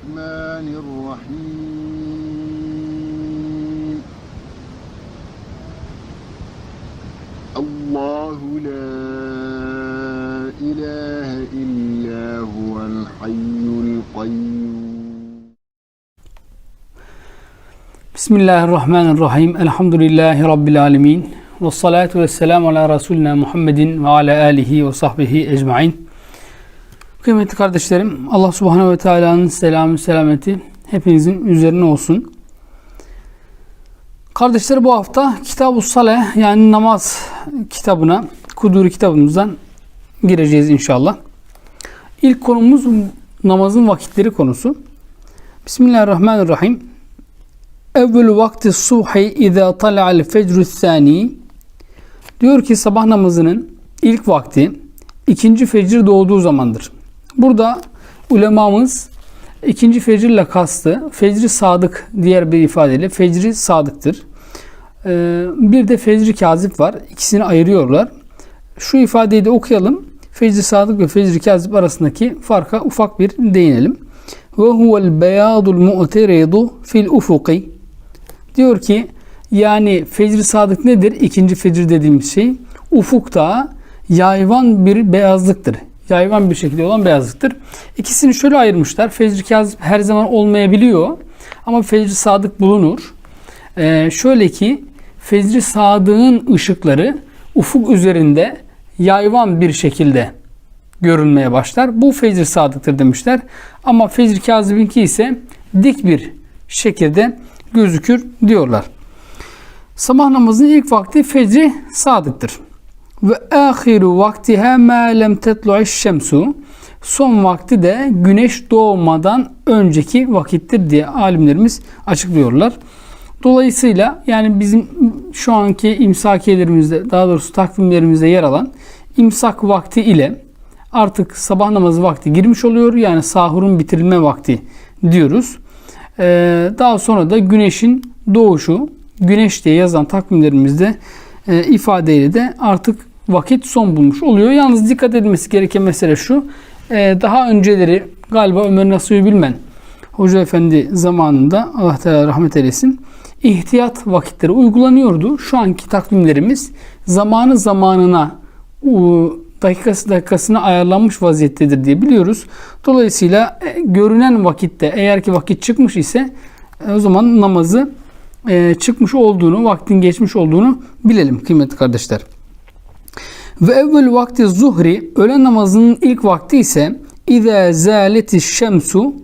الرحمن الرحيم. الله لا إله إلا هو الحي القيوم. بسم الله الرحمن الرحيم الحمد لله رب العالمين والصلاة والسلام على رسولنا محمد وعلى آله وصحبه أجمعين Kıymetli kardeşlerim, Allah Subhanahu ve Teala'nın selamı selameti hepinizin üzerine olsun. Kardeşler bu hafta Kitab-ı Saleh yani namaz kitabına, Kuduri kitabımızdan gireceğiz inşallah. İlk konumuz namazın vakitleri konusu. Bismillahirrahmanirrahim. Evvel vakti subhi izâ tala'al fecrü thani diyor ki sabah namazının ilk vakti ikinci fecir doğduğu zamandır. Burada ulemamız ikinci fecirle kastı fecri sadık diğer bir ifadeyle fecri sadıktır. Ee, bir de fecri kazip var. İkisini ayırıyorlar. Şu ifadeyi de okuyalım. Fecri sadık ve fecri kazip arasındaki farka ufak bir değinelim. Ve huvel beyadul mu'teridu fil ufuki Diyor ki yani fecri sadık nedir? İkinci fecir dediğimiz şey ufukta yayvan bir beyazlıktır. Yayvan bir şekilde olan beyazlıktır. İkisini şöyle ayırmışlar. Fecri kazip her zaman olmayabiliyor. Ama fecri sadık bulunur. Ee, şöyle ki fecri sadığın ışıkları ufuk üzerinde yayvan bir şekilde görünmeye başlar. Bu fecri sadıktır demişler. Ama fecri kazibinki ise dik bir şekilde gözükür diyorlar. Sabah namazının ilk vakti fecri sadıktır. Ve ahiru vaktiha ma lem tetlu'iş şemsu. Son vakti de güneş doğmadan önceki vakittir diye alimlerimiz açıklıyorlar. Dolayısıyla yani bizim şu anki imsakiyelerimizde daha doğrusu takvimlerimizde yer alan imsak vakti ile artık sabah namazı vakti girmiş oluyor. Yani sahurun bitirilme vakti diyoruz. Ee, daha sonra da güneşin doğuşu, güneş diye yazan takvimlerimizde e, ifadeyle de artık vakit son bulmuş oluyor. Yalnız dikkat edilmesi gereken mesele şu. e, daha önceleri galiba Ömer Nasuhi Bilmen Hoca Efendi zamanında Allah Teala rahmet eylesin ihtiyat vakitleri uygulanıyordu. Şu anki takvimlerimiz zamanı zamanına dakikası dakikasına ayarlanmış vaziyettedir diye biliyoruz. Dolayısıyla e, görünen vakitte eğer ki vakit çıkmış ise e, o zaman namazı e, çıkmış olduğunu, vaktin geçmiş olduğunu bilelim kıymetli kardeşler. Ve evvel vakti zuhri öğlen namazının ilk vakti ise İze zâleti şemsu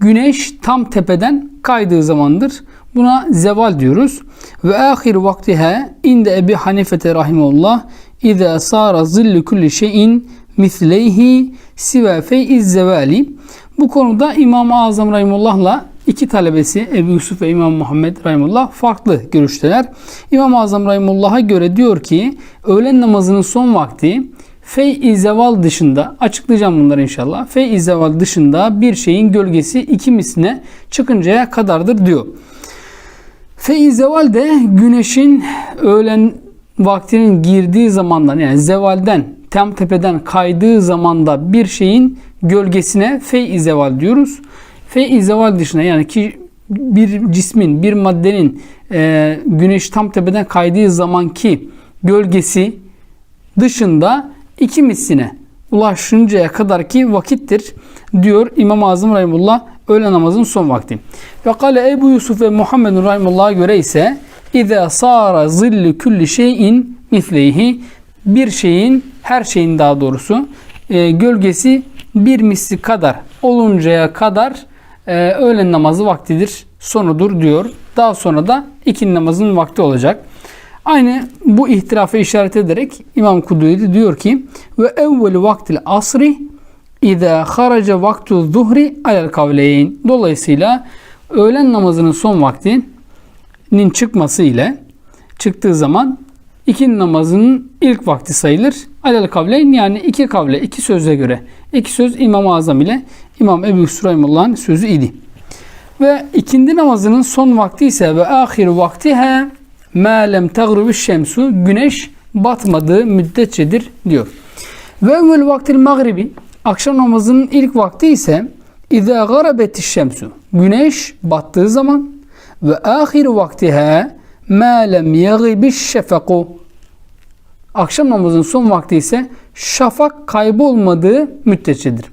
güneş tam tepeden kaydığı zamandır. Buna zeval diyoruz. Ve ahir vaktiha inde Ebi Hanifete rahimullah İza sara zillu kulli şeyin misleyhi siva fey'iz zevali. Bu konuda İmam-ı Azam Rahimullah'la iki talebesi Ebu Yusuf ve İmam Muhammed Rahimullah farklı görüşteler. İmam-ı Azam Rahimullah'a göre diyor ki öğlen namazının son vakti Fey-i zeval dışında açıklayacağım bunları inşallah. Fey-i zeval dışında bir şeyin gölgesi iki misline çıkıncaya kadardır diyor. Fey-i zeval de güneşin öğlen vaktinin girdiği zamandan yani zevalden tam tepeden kaydığı zamanda bir şeyin gölgesine fey-i zeval diyoruz. Fey-i zeval dışında yani ki bir cismin, bir maddenin e, güneş tam tepeden kaydığı zamanki gölgesi dışında iki misline ulaşıncaya kadar ki vakittir diyor İmam-ı Azam Rahimullah öğle namazın son vakti. Ve kale Ebu Yusuf ve Muhammed Rahimullah'a göre ise İza sara zillu kulli şeyin misleyhi bir şeyin her şeyin daha doğrusu e, gölgesi bir misli kadar oluncaya kadar e, öğlen namazı vaktidir sonudur diyor. Daha sonra da ikindi namazın vakti olacak. Aynı bu ihtilafı işaret ederek İmam Kudüy'de diyor ki ve evvelu vaktil asri İza haraca vaktu zuhri alel kavleyn. Dolayısıyla öğlen namazının son vaktinin çıkması ile çıktığı zaman ikindi namazının ilk vakti sayılır. Alel kavleyn yani iki kavle, iki söze göre. İki söz İmam-ı Azam ile İmam Ebu Süreymullah'ın sözü idi. Ve ikindi namazının son vakti ise ve ahir vaktihe ma lem tagrubi şemsu güneş batmadığı müddetçedir diyor. Ve evvel vaktil magribi akşam namazının ilk vakti ise İza garabetiş şemsu. Güneş battığı zaman ve ahir vaktiha ma lem yagibiş şefaku. Akşam namazının son vakti ise şafak kaybolmadığı müddetçedir.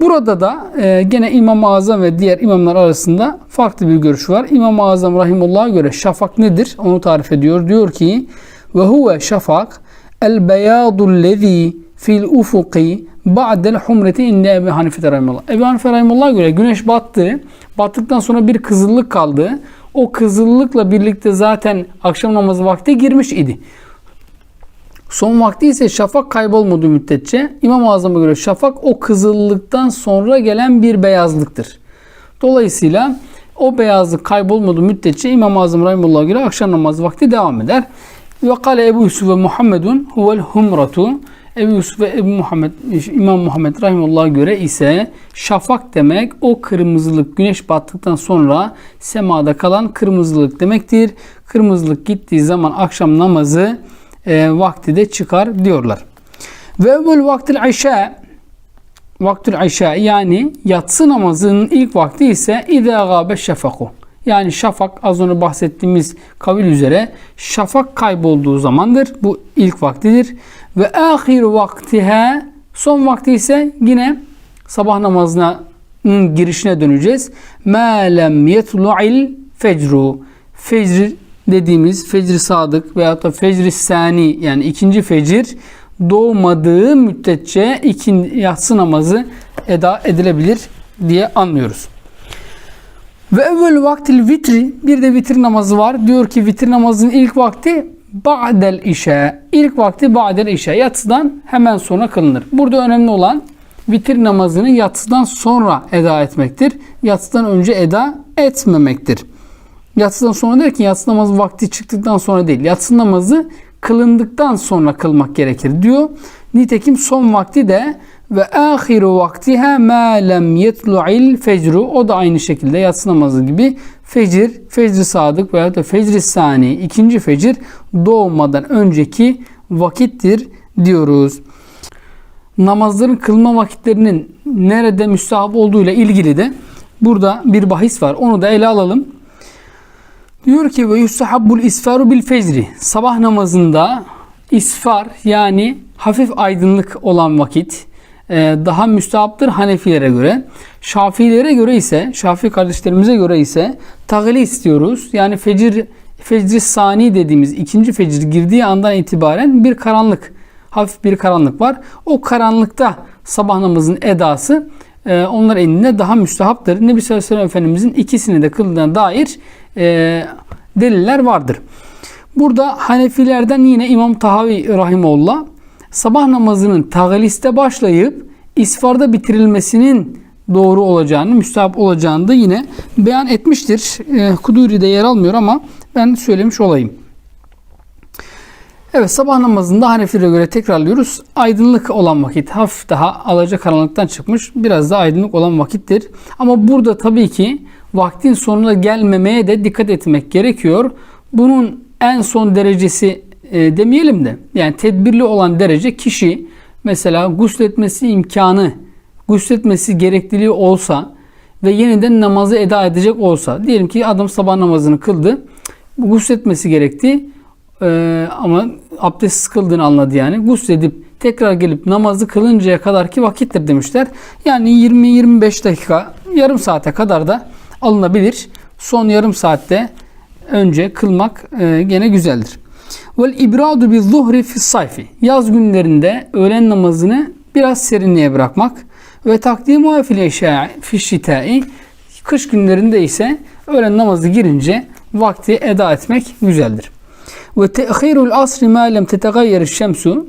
Burada da e, gene İmam-ı Azam ve diğer imamlar arasında farklı bir görüş var. İmam-ı Azam rahimullah'a göre şafak nedir? Onu tarif ediyor. Diyor ki ve huve şafak el beyadul lezi fil ufuki ba'del humreti inde Ebu Hanife rahimullah. Ebu Hanife rahimullah'a göre güneş battı. Battıktan sonra bir kızıllık kaldı. O kızıllıkla birlikte zaten akşam namazı vakti girmiş idi. Son vakti ise şafak kaybolmadığı müddetçe İmam-ı Azam'a göre şafak o kızıllıktan sonra gelen bir beyazlıktır. Dolayısıyla o beyazlık kaybolmadığı müddetçe İmam-ı Azam Rahimullah'a göre akşam namazı vakti devam eder. Ve kale Ebu Yusuf ve Muhammedun huvel humratu. Ebu Yusuf ve Ebu Muhammed, İmam Muhammed Rahimullah'a göre ise şafak demek o kırmızılık güneş battıktan sonra semada kalan kırmızılık demektir. Kırmızılık gittiği zaman akşam namazı e, vakti de çıkar diyorlar. Ve evvel vaktil işa vaktül işa yani yatsı namazının ilk vakti ise idâ gâbe şefaku. Yani şafak az önce bahsettiğimiz kavil üzere şafak kaybolduğu zamandır. Bu ilk vaktidir. Ve ahir vaktiha son vakti ise yine sabah namazına girişine döneceğiz. Ma lem yetlu'il fecru. Fecr dediğimiz fecr sadık veyahut da fecr sani yani ikinci fecir doğmadığı müddetçe ikinci yatsı namazı eda edilebilir diye anlıyoruz. Ve evvel vaktil vitri bir de vitir namazı var. Diyor ki vitir namazının ilk vakti ba'del işe. İlk vakti ba'del işe. Yatsıdan hemen sonra kılınır. Burada önemli olan vitir namazını yatsıdan sonra eda etmektir. Yatsıdan önce eda etmemektir. Yatsıdan sonra derken yatsı namazı vakti çıktıktan sonra değil. Yatsı namazı kılındıktan sonra kılmak gerekir diyor. Nitekim son vakti de ve ahiru vaktiha ma lem yetlu'il fecru o da aynı şekilde yatsı namazı gibi fecir, fecri sadık veya da fecri sani ikinci fecir doğmadan önceki vakittir diyoruz. Namazların kılma vakitlerinin nerede müstahap olduğu ile ilgili de burada bir bahis var. Onu da ele alalım. Diyor ki ve yustahabbul isfaru bil fecri. Sabah namazında isfar yani hafif aydınlık olan vakit e, daha müstahaptır Hanefilere göre. Şafilere göre ise, Şafi kardeşlerimize göre ise tagli istiyoruz. Yani fecir fecri sani dediğimiz ikinci fecir girdiği andan itibaren bir karanlık, hafif bir karanlık var. O karanlıkta sabah namazın edası e, onlar elinde daha müstahaptır. Nebi sallallahu aleyhi ve Efendimizin ikisini de kıldığına dair e, deliller vardır. Burada Hanefilerden yine İmam Tahavi Rahimullah sabah namazının tagliste başlayıp isfarda bitirilmesinin doğru olacağını, müstahap olacağını da yine beyan etmiştir. E, Kuduri'de yer almıyor ama ben söylemiş olayım. Evet sabah namazında Hanefilere göre tekrarlıyoruz. Aydınlık olan vakit hafif daha alacakaranlıktan çıkmış biraz da aydınlık olan vakittir. Ama burada tabii ki vaktin sonuna gelmemeye de dikkat etmek gerekiyor. Bunun en son derecesi e, demeyelim de yani tedbirli olan derece kişi mesela gusletmesi imkanı gusletmesi gerekliliği olsa ve yeniden namazı eda edecek olsa diyelim ki adam sabah namazını kıldı gusletmesi gerekti ee, ama abdest kıldığını anladı yani gusledip tekrar gelip namazı kılıncaya kadar ki vakittir demişler. Yani 20-25 dakika yarım saate kadar da alınabilir. Son yarım saatte önce kılmak e, gene güzeldir. Vel ibradu bi zuhri fi sayfi. Yaz günlerinde öğlen namazını biraz serinliğe bırakmak ve takdimu fil fi şitai. Kış günlerinde ise öğlen namazı girince vakti eda etmek güzeldir. Ve te'khirul asri ma lem tetegayyer şemsu.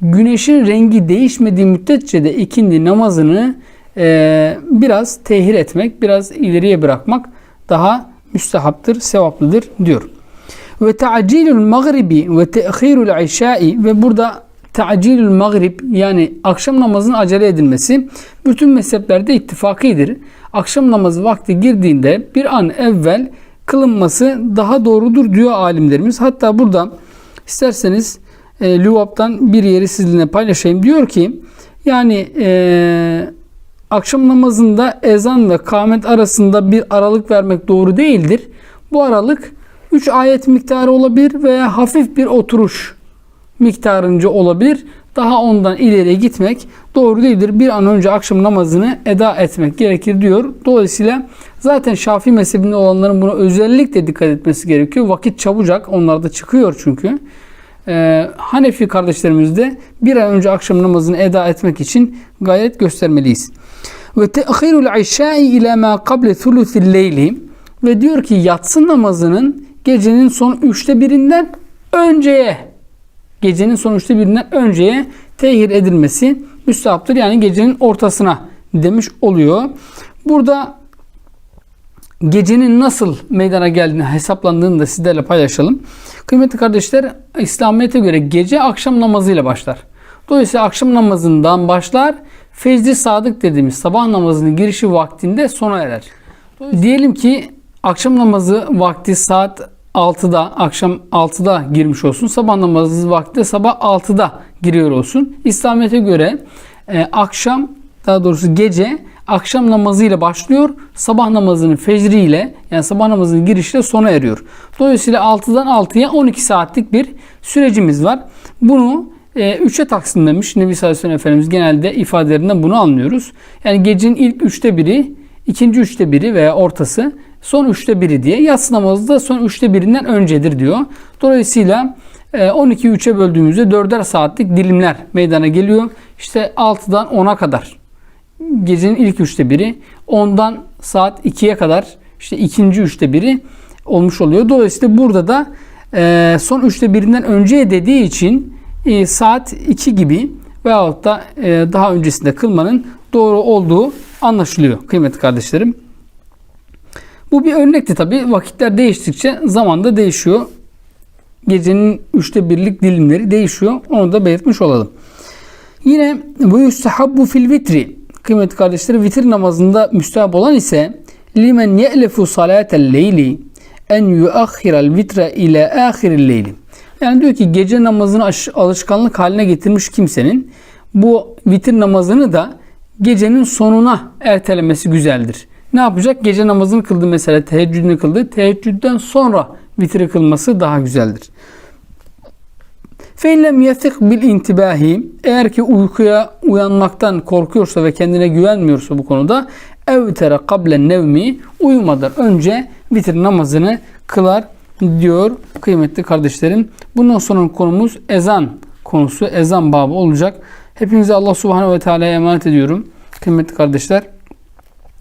Güneşin rengi değişmediği müddetçe de ikindi namazını e, biraz tehir etmek, biraz ileriye bırakmak daha müstehaptır, sevaplıdır diyor. Ve ta'cilul magribi ve te'khirul işai ve burada ta'cilul magrib yani akşam namazının acele edilmesi bütün mezheplerde ittifakidir. Akşam namazı vakti girdiğinde bir an evvel kılınması daha doğrudur diyor alimlerimiz. Hatta burada isterseniz e, Lüvap'tan bir yeri sizinle paylaşayım. Diyor ki yani e, akşam namazında ezan ve kâmet arasında bir aralık vermek doğru değildir. Bu aralık 3 ayet miktarı olabilir veya hafif bir oturuş miktarınca olabilir. Daha ondan ileriye gitmek doğru değildir. Bir an önce akşam namazını eda etmek gerekir diyor. Dolayısıyla zaten Şafii mezhebinde olanların buna özellikle dikkat etmesi gerekiyor. Vakit çabucak onlarda çıkıyor çünkü. Ee, Hanefi kardeşlerimiz de bir an önce akşam namazını eda etmek için gayret göstermeliyiz. Ve te'khirul işai ila ma kable thuluthil leyli ve diyor ki yatsı namazının gecenin son üçte birinden önceye gecenin son üçte birinden önceye tehir edilmesi müstahaptır. Yani gecenin ortasına demiş oluyor. Burada gecenin nasıl meydana geldiğini hesaplandığını da sizlerle paylaşalım. Kıymetli kardeşler İslamiyet'e göre gece akşam namazıyla başlar. Dolayısıyla akşam namazından başlar. Fecri sadık dediğimiz sabah namazının girişi vaktinde sona erer. Diyelim ki akşam namazı vakti saat 6'da akşam 6'da girmiş olsun. Sabah namazı vakti sabah 6'da giriyor olsun. İslamiyet'e göre e, akşam daha doğrusu gece akşam namazıyla başlıyor. Sabah namazının fecriyle yani sabah namazının girişiyle sona eriyor. Dolayısıyla 6'dan 6'ya 12 saatlik bir sürecimiz var. Bunu e, 3'e taksimlemiş Nebi sallallahu aleyhi Efendimiz genelde ifadelerinden bunu anlıyoruz. Yani gecenin ilk üçte biri, ikinci üçte biri veya ortası son üçte biri diye. Yatsı namazı da son üçte birinden öncedir diyor. Dolayısıyla e, 12'yi 3'e böldüğümüzde 4'er saatlik dilimler meydana geliyor. İşte 6'dan 10'a kadar gecenin ilk üçte biri, ondan saat 2'ye kadar işte ikinci üçte biri olmuş oluyor. Dolayısıyla burada da e, son üçte birinden önce dediği için e, saat 2 gibi veyahut da e, daha öncesinde kılmanın doğru olduğu anlaşılıyor kıymetli kardeşlerim. Bu bir örnekti tabi. Vakitler değiştikçe zaman da değişiyor. Gecenin üçte birlik dilimleri değişiyor. Onu da belirtmiş olalım. Yine bu yustahabbu fil vitri. Kıymetli kardeşlerim vitir namazında müstehap olan ise limen ye'lefu salatel leyli en yuakhiral vitre ile ahiril leyli. Yani diyor ki gece namazını alışkanlık haline getirmiş kimsenin bu vitir namazını da gecenin sonuna ertelemesi güzeldir. Ne yapacak? Gece namazını kıldı mesela teheccüdünü kıldı. Teheccüden sonra vitri kılması daha güzeldir. Fe'lem yethik bil intibahi eğer ki uykuya uyanmaktan korkuyorsa ve kendine güvenmiyorsa bu konuda evtere kablen nevmi uyumadan önce vitir namazını kılar diyor kıymetli kardeşlerim. Bundan sonra konumuz ezan konusu, ezan babı olacak. Hepinize Allah subhanehu ve teala'ya emanet ediyorum. Kıymetli kardeşler.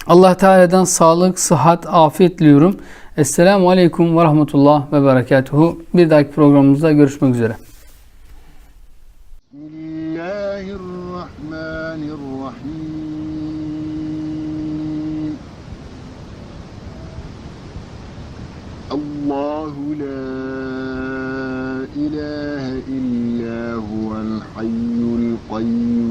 Allah Teala'dan sağlık, sıhhat, afiyet diliyorum. Esselamu Aleyküm ve Rahmetullah ve Berekatuhu. Bir dahaki programımızda görüşmek üzere. Allahu la ilahe illa huvel hayyul kayyum.